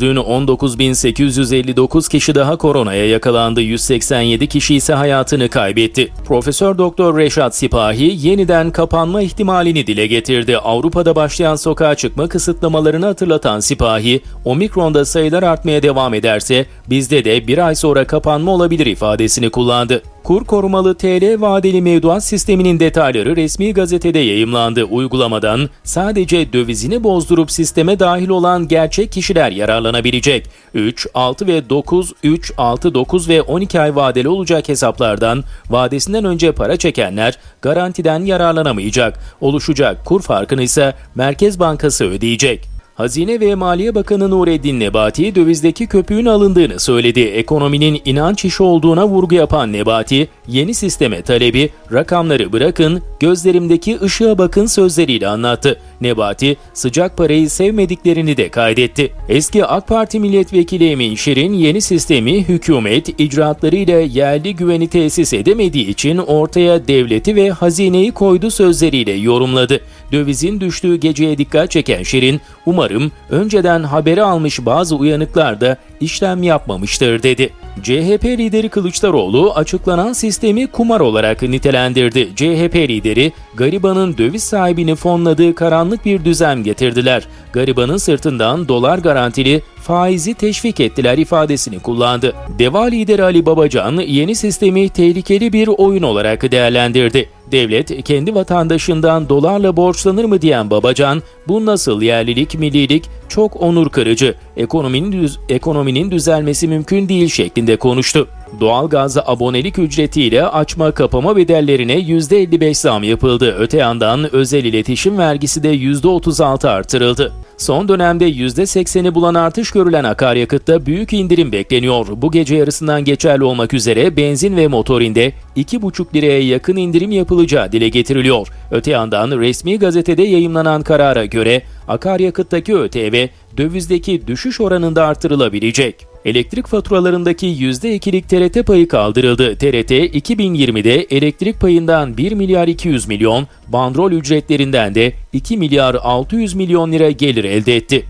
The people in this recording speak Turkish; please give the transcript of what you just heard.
Dün 19.859 kişi daha koronaya yakalandı. 187 kişi ise hayatını kaybetti. Profesör Doktor Reşat Sipahi yeniden kapanma ihtimalini dile getirdi. Avrupa'da başlayan sokağa çıkma kısıtlamalarını hatırlatan Sipahi, omikronda sayılar artmaya devam ederse bizde de bir ay sonra kapanma olabilir ifadesini kullandı. Kur korumalı TL vadeli mevduat sisteminin detayları resmi gazetede yayımlandı. Uygulamadan sadece dövizini bozdurup sisteme dahil olan gerçek kişiler yararlanabilecek. 3, 6 ve 9, 3, 6, 9 ve 12 ay vadeli olacak hesaplardan vadesinden önce para çekenler garantiden yararlanamayacak. Oluşacak kur farkını ise Merkez Bankası ödeyecek. Hazine ve Maliye Bakanı Nureddin Nebati dövizdeki köpüğün alındığını söyledi. Ekonominin inanç işi olduğuna vurgu yapan Nebati, yeni sisteme talebi rakamları bırakın, gözlerimdeki ışığa bakın sözleriyle anlattı. Nebati, sıcak parayı sevmediklerini de kaydetti. Eski AK Parti milletvekili Emin Şirin yeni sistemi hükümet icraatlarıyla yerli güveni tesis edemediği için ortaya devleti ve hazineyi koydu sözleriyle yorumladı. Dövizin düştüğü geceye dikkat çeken Şirin, umarım önceden haberi almış bazı uyanıklar da işlem yapmamıştır dedi. CHP lideri Kılıçdaroğlu açıklanan sistemi kumar olarak nitelendirdi. CHP lideri garibanın döviz sahibini fonladığı karanlık bir düzen getirdiler. Garibanın sırtından dolar garantili faizi teşvik ettiler ifadesini kullandı. Deva lideri Ali Babacan yeni sistemi tehlikeli bir oyun olarak değerlendirdi. Devlet kendi vatandaşından dolarla borçlanır mı diyen Babacan, bu nasıl yerlilik, millilik çok onur kırıcı, ekonominin, düz, ekonominin düzelmesi mümkün değil şeklinde konuştu. Doğalgaza abonelik ücretiyle açma kapama bedellerine %55 zam yapıldı. Öte yandan özel iletişim vergisi de %36 artırıldı. Son dönemde %80'i bulan artış görülen akaryakıtta büyük indirim bekleniyor. Bu gece yarısından geçerli olmak üzere benzin ve motorinde 2,5 liraya yakın indirim yapılacağı dile getiriliyor. Öte yandan resmi gazetede yayımlanan karara göre akaryakıttaki ÖTV dövizdeki düşüş oranında artırılabilecek. Elektrik faturalarındaki %2'lik TRT payı kaldırıldı. TRT 2020'de elektrik payından 1 milyar 200 milyon, bandrol ücretlerinden de 2 milyar 600 milyon lira gelir elde etti.